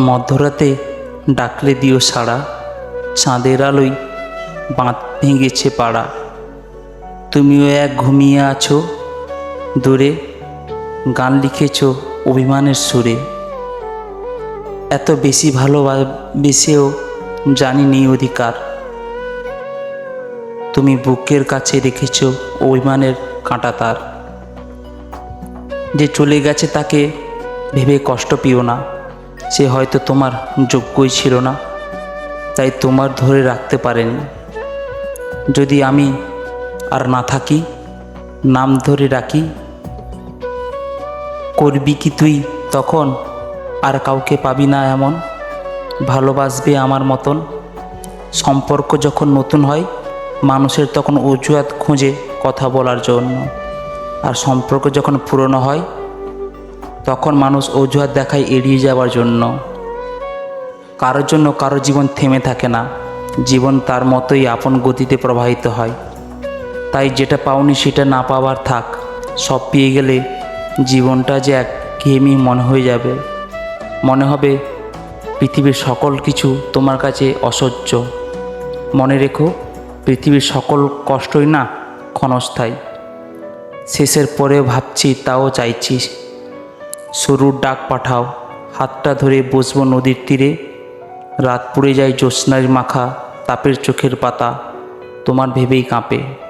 মধ্যরাতে ডাকলে দিও সাড়া, চাঁদের আলোয় বাঁধ ভেঙেছে পাড়া। তুমিও এক ঘুমিয়ে আছো, দূরে গান লিখেছ অভিমানের সুরে। এত বেশি ভালোবেসেও জানি নেই অধিকার। তুমি বুকের কাছে রেখেছ অভিমানের কাঁটা তার। যে চলে গেছে তাকে ভেবে কষ্ট পিও না। সে হয়তো তোমার যোগ্যই ছিল না, তাই তোমার ধরে রাখতে পারেনি। যদি আমি আর না থাকি, নাম ধরে রাখি, করবি কি তুই তখন? আর কাউকে পাবি না এমন? ভালোবাসবে আমার মতন? সম্পর্ক যখন নতুন হয়, মানুষের তখন অজুহাত খুঁজে কথা বলার জন্য। আর সম্পর্ক যখন পুরনো হয় তখন মানুষ অজুহাত দেখায় এড়িয়ে যাওয়ার জন্য। কারোর জন্য কারও জীবন থেমে থাকে না। জীবন তার মতোই আপন গতিতে প্রবাহিত হয়। তাই যেটা পাওনি সেটা না পাওয়ার থাক, সব পেয়ে গেলে জীবনটা যে এক ঘেমি মনে হয়ে যাবে। মনে হবে, পৃথিবীর সকল কিছু তোমার কাছে অসহ্য। মনে রেখো, পৃথিবীর সকল কষ্টই না ক্ষণস্থায়ী। শেষের পরে ভাবছি, তাও চাইছি। শুরুর ডাক পাঠাও। হাতটা ধরে বসবো নদীর তীরে। রাত পুড়ে যায় জ্যোৎস্নার মাখা তাপের চোখের পাতা। তোমার ভেবেই কাঁপে।